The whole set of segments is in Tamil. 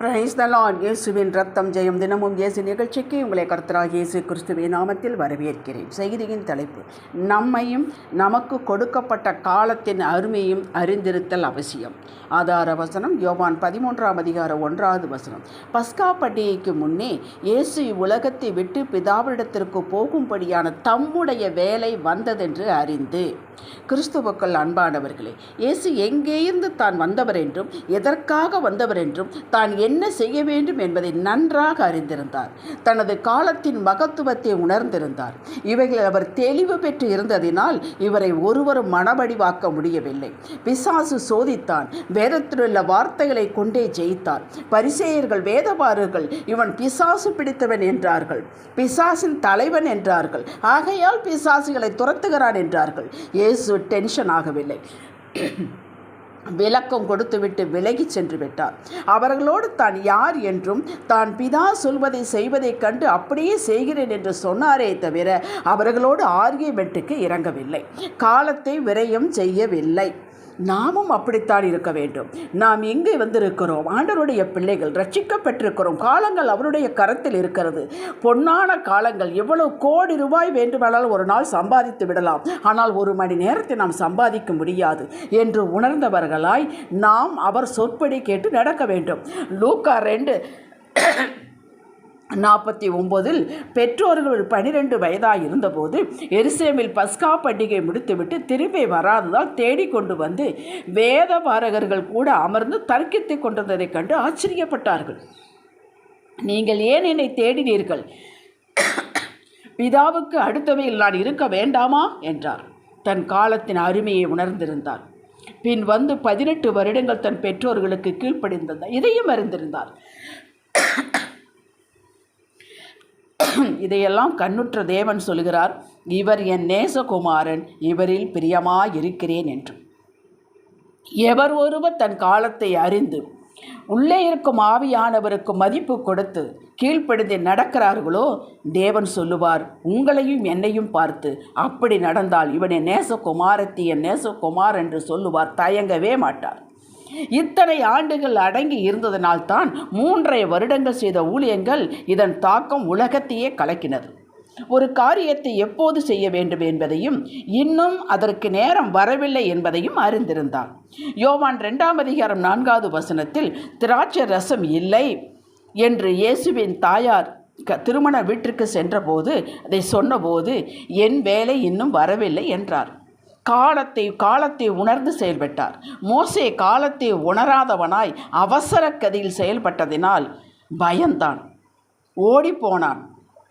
பிரைஸ் த லார்ட் இயேசுவின் ரத்தம் ஜெயம் தினமும் இயேசு நிகழ்ச்சிக்கு உங்களை கர்த்தராக இயேசு கிறிஸ்துவின் நாமத்தில் வரவேற்கிறேன். செய்தியின் தலைப்பு நம்மையும் நமக்கு கொடுக்கப்பட்ட காலத்தின் அருமையும் அறிந்திருத்தல் அவசியம். ஆதார வசனம் யோவான் பதிமூன்றாம் அதிகாரம் ஒன்றாவது வசனம். பஸ்கா பண்டிகைக்கு முன்னே இயேசு உலகத்தை விட்டு பிதாவிடத்திற்கு போகும்படியான தம்முடைய வேலை வந்ததென்று அறிந்து. கிறிஸ்துவுக்குள் அன்பானவர்களே இயேசு எங்கேயிருந்து தான் வந்தவர் என்றும் எதற்காக வந்தவர் என்றும் தான் என்ன செய்ய வேண்டும் என்பதை நன்றாக அறிந்திருந்தார். தனது காலத்தின் மகத்துவத்தை உணர்ந்திருந்தார். இவைகள் அவர் தெளிவு பெற்று இருந்ததினால் இவரை ஒருவரும் மனவடிவாக்க முடியவில்லை. பிசாசு சோதித்தான் வேதத்திலுள்ள வார்த்தைகளை கொண்டே ஜெயித்தார். பரிசேயர்கள் வேதபாரர்கள் இவன் பிசாசு பிடித்தவன் என்றார்கள். பிசாசின் தலைவன் என்றார்கள். ஆகையால் பிசாசுகளை துரத்துகிறான் என்றார்கள். இயேசு டென்ஷன் ஆகவில்லை. விளக்கம் கொடுத்துவிட்டு விலகி சென்று விட்டார் அவர்களோடு தான் யார் என்றும் தான் பிதா சொல்வதை செய்வதைக் கண்டு அப்படியே செய்கிறேன் என்று சொன்னாரே தவிர அவர்களோடு ஆர்கியமெண்ட்டுக்கு இறங்கவில்லை. காலத்தை விரயம் செய்யவில்லை. நாமும் அப்படித்தான் இருக்க வேண்டும். நாம் எங்கே வந்திருக்கிறோம்? ஆண்டவருடைய பிள்ளைகள் ரட்சிக்கப்பட்டிருக்கிறோம். காலங்கள் அவருடைய கரத்தில் இருக்கிறது. பொன்னான காலங்கள். எவ்வளவு கோடி ரூபாய் வேண்டுமானாலும் ஒரு நாள் சம்பாதித்து விடலாம். ஆனால் ஒரு மணி நேரத்தை நாம் சம்பாதிக்க முடியாது என்று உணர்ந்தவர்களாய் நாம் அவர் சொற்படி கேட்டு நடக்க வேண்டும். லூக்கா ரெண்டு நாற்பத்தி ஒம்போதில் பெற்றோர்கள் பனிரெண்டு வயதாக இருந்தபோது எருசலேமில் பஸ்கா பண்டிகை முடித்துவிட்டு திரும்பி வராததால் தேடிக்கொண்டு வந்து வேத பாரகர்கள் கூட அமர்ந்து தர்க்கித்து கொண்டிருந்ததைக் கண்டு ஆச்சரியப்பட்டார்கள். நீங்கள் ஏன் என்னை தேடினீர்கள்? பிதாவுக்கு அடுத்தவையில் நான் இருக்க வேண்டாமா? என்றார். தன் காலத்தின் அருமையை உணர்ந்திருந்தார். பின் வந்து பதினெட்டு வருடங்கள் தன் பெற்றோர்களுக்கு கீழ்ப்படிந்திருந்தார் இதையும் அறிந்திருந்தார். இதையெல்லாம் கண்ணுற்ற தேவன் சொல்கிறார் இவர் என் நேசகுமாரன் இவரில் பிரியமாயிருக்கிறேன் என்று. எவர் ஒருவர் தன் காலத்தை அறிந்து உள்ளே இருக்கும் ஆவியானவருக்கு மதிப்பு கொடுத்து கீழ்ப்படிந்து நடக்கிறார்களோ தேவன் சொல்லுவார் உங்களையும் என்னையும் பார்த்து அப்படி நடந்தால் இவன் என் நேசகுமாரத்தி என் நேசகுமார் என்று சொல்லுவார் தயங்கவே மாட்டார். இத்தனை ஆண்டுகள் அடங்கி இருந்ததனால்தான் மூன்றரை வருடங்கள் செய்த ஊழியங்கள் இதன் தாக்கம் உலகத்தையே கலக்கினது. ஒரு காரியத்தை எப்போது செய்ய வேண்டும் என்பதையும் இன்னும் அதற்கு நேரம் வரவில்லை என்பதையும் அறிந்திருந்தான். யோவான் ரெண்டாம் அதிகாரம் நான்காவது வசனத்தில் திராட்சை ரசம் இல்லை என்று இயேசுவின் தாயார் க திருமண வீட்டிற்கு சென்றபோது அதை சொன்னபோது என் வேலை இன்னும் வரவில்லை என்றார். காலத்தை காலத்தை உணர்ந்து செயல்பட்டார். மோசே காலத்தை உணராதவனாய் அவசர கதியில் செயல்பட்டதினால் பயந்தான். ஓடிப்போனான்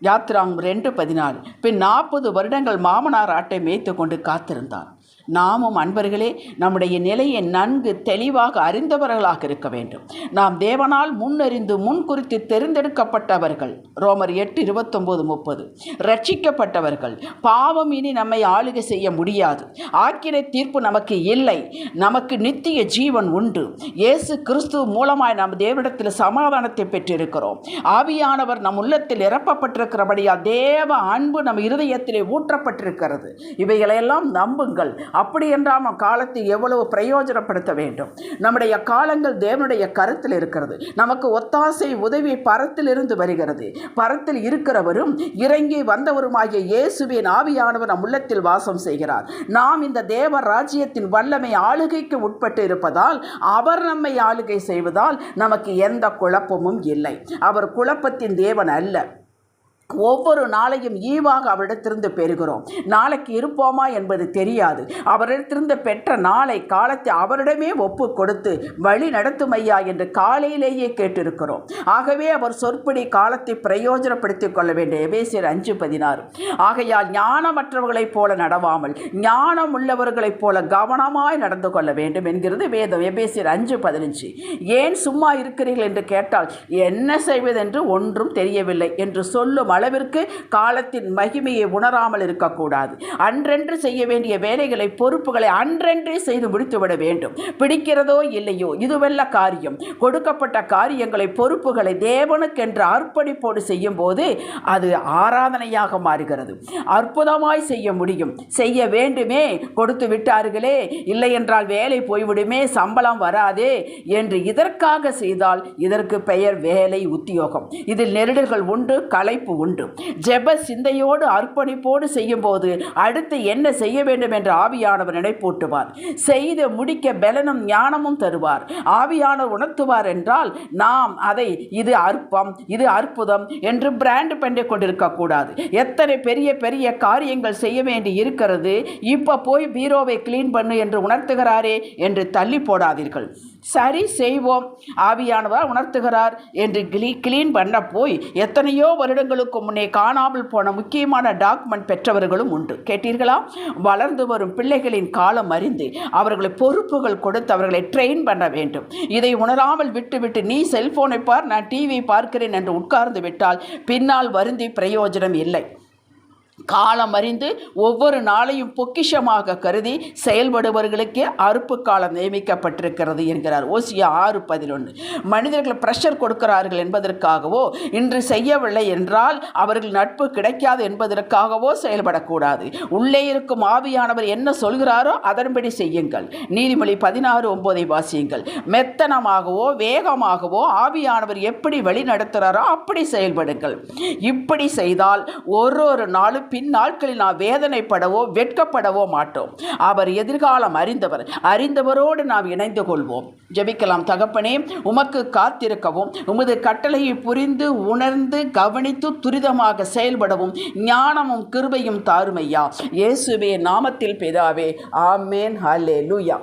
யாத்ராங் ரெண்டு பதினாலு. பின் நாற்பது வருடங்கள் மாமனார் ஆட்டை மேய்த்து கொண்டு காத்திருந்தான். நாமும் அன்பர்களே நம்முடைய நிலையை நன்கு தெளிவாக அறிந்தவர்களாக இருக்க வேண்டும். நாம் தேவனால் முன்னறிந்து முன் குறித்து தெரிந்தெடுக்கப்பட்டவர்கள். ரோமர் எட்டு இருபத்தொம்போது முப்பது. ரட்சிக்கப்பட்டவர்கள். பாவம் இனி நம்மை ஆளுகை செய்ய முடியாது. ஆக்கிரை தீர்ப்பு நமக்கு இல்லை. நமக்கு நித்திய ஜீவன் உண்டு. இயேசு கிறிஸ்துவ மூலமாய் நாம் தேவனிடத்தில் சமாதானத்தை பெற்றிருக்கிறோம். ஆவியானவர் நம் உள்ளத்தில் இறப்பப்பட்டிருக்கிறபடியால் தேவ அன்பு நம் இருதயத்திலே ஊற்றப்பட்டிருக்கிறது. இவைகளையெல்லாம் நம்புங்கள். அப்படி என்றால் நம் காலத்தை எவ்வளவு பிரயோஜனப்படுத்த வேண்டும்? நம்முடைய காலங்கள் தேவனுடைய கருத்தில் இருக்கிறது. நமக்கு ஒத்தாசை உதவி பரத்திலிருந்து வருகிறது. பரத்தில் இருக்கிறவரும் இறங்கி வந்தவருமாகிய இயேசுவின் ஆவியானவர் நம் உள்ளத்தில் வாசம் செய்கிறார். நாம் இந்த தேவ ராஜ்யத்தின் வல்லமை ஆளுகைக்கு உட்பட்டு இருப்பதால் அவர் நம்மை ஆளுகை செய்வதால் நமக்கு எந்த குழப்பமும் இல்லை. அவர் குழப்பத்தின் தேவன் அல்ல. ஒவ்வொரு நாளையும் ஈவாக அவரிடத்திலிருந்து பெறுகிறோம். நாளைக்கு இருப்போமா என்பது தெரியாது. அவரிடத்திலிருந்து பெற்ற நாளை காலத்தை அவரிடமே ஒப்பு கொடுத்து வழி நடத்தும் ஐயா என்று காலையிலேயே கேட்டிருக்கிறோம். ஆகவே அவர் சொற்படி காலத்தை பிரயோஜனப்படுத்திக் கொள்ள வேண்டும் எபேசியர் அஞ்சு பதினாறு. ஆகையால் ஞானமற்றவர்களைப் போல நடவாமல் ஞானம் உள்ளவர்களைப் போல கவனமாய் நடந்து கொள்ள வேண்டும் என்கிறது வேதம் எபேசியர் அஞ்சு பதினஞ்சு. ஏன் சும்மா இருக்கிறீர்கள் என்று கேட்டால் என்ன செய்வதென்று ஒன்றும் தெரியவில்லை என்று சொல்லும் அளவிற்கு காலத்தின் மகிமையை உணராமல் இருக்கக்கூடாது. அன்றென்று செய்ய வேண்டிய வேலைகளை பொறுப்புகளை அன்றென்றே செய்து முடித்துவிட வேண்டும். பிடிக்கிறதோ இல்லையோ இதுவல்ல காரியம். கொடுக்கப்பட்ட காரியங்களை பொறுப்புகளை தேவனுக்கென்று அர்ப்பணிப்போடு செய்யும் போது அது ஆராதனையாக மாறுகிறது. அற்புதமாய் செய்ய முடியும். செய்ய வேண்டுமே கொடுத்து விட்டார்களே இல்லை என்றால் வேலை போய்விடுமே சம்பளம் வராதே என்று இதற்காக செய்தால் இதற்கு பெயர் வேலை உத்தியோகம். இதில் நெருடல்கள் உண்டு களைப்பு உண்டு. ஜெப சிந்தையோடு அர்ப்பணிப்போடு செய்யும்போது அடுத்து என்ன செய்ய வேண்டும் என்று ஆவியானவர் நினைப்பூட்டுவார். செய்து முடிக்க பலனும் ஞானமும் தருவார். ஆவியானவர் உணர்த்துவார் என்றால் நாம் அதை இது அற்பம் இது அற்புதம் என்று பிராண்ட் பண்ணி கொண்டிருக்கக்கூடாது. எத்தனை பெரிய பெரிய காரியங்கள் செய்ய வேண்டி இருக்கிறது இப்போ போய் பீரோவை க்ளீன் பண்ணு என்று உணர்த்துகிறாரே என்று தள்ளி போடாதீர்கள். சரி செய்வோம். ஆவியானவர் உணர்த்துகிறார் என்று கிளீ கிளீன் பண்ண போய் எத்தனையோ வருடங்களுக்கு முன்னே காணாமல் போன முக்கியமான டாக்குமெண்ட் பெற்றவர்களும் உண்டு. கேட்டீர்களா? வளர்ந்து வரும் பிள்ளைகளின் காலம் அறிந்து அவர்களை பொறுப்புகள் கொடுத்து அவர்களை ட்ரெயின் பண்ண வேண்டும். இதை உணராமல் விட்டுவிட்டு நீ செல்போனை பார் நான் டிவி பார்க்கிறேன் என்று உட்கார்ந்து விட்டால் பின்னால் வருந்தி பிரயோஜனம் இல்லை. காலம் அறிந்து ஒவ்வொரு நாளையும் பொக்கிஷமாக கருதி செயல்படுபவர்களுக்கே அறுப்பு காலம் நியமிக்கப்பட்டிருக்கிறது என்கிறார். ஓசியா ஆறு பதினொன்று மனிதர்கள் ப்ரெஷர் கொடுக்கிறார்கள் என்பதற்காகவோ இன்று செய்யவில்லை என்றால் அவர்கள் நட்பு கிடைக்காது என்பதற்காகவோ செயல்படக்கூடாது. உள்ளே இருக்கும் ஆவியானவர் என்ன சொல்கிறாரோ அதன்படி செய்யுங்கள். நீதிமொழி பதினாறு ஒன்பதை வாசியுங்கள். மெத்தனமாகவோ வேகமாகவோ ஆவியானவர் எப்படி வழி நடத்துகிறாரோ அப்படி செயல்படுங்கள். இப்படி செய்தால் ஒரு ஒரு நாளும் பின் நாட்களில் நாம் வேதனைப்படவோ வெட்கப்படவோ மாட்டோம். அவர் எதிர்காலம் அறிந்தவர். அறிந்தவரோடு நாம் இணைந்து கொள்வோம். ஜெபிக்கலாம் தகப்பனே உமக்கு காத்திருக்கவும் உமது கட்டளையை புரிந்து உணர்ந்து கவனித்து துரிதமாக செயல்படவும் ஞானமும் கிருபையும் தாருமையா. இயேசுவே நாமத்தில் பிதாவே. ஆமேன். ஹலே லூயா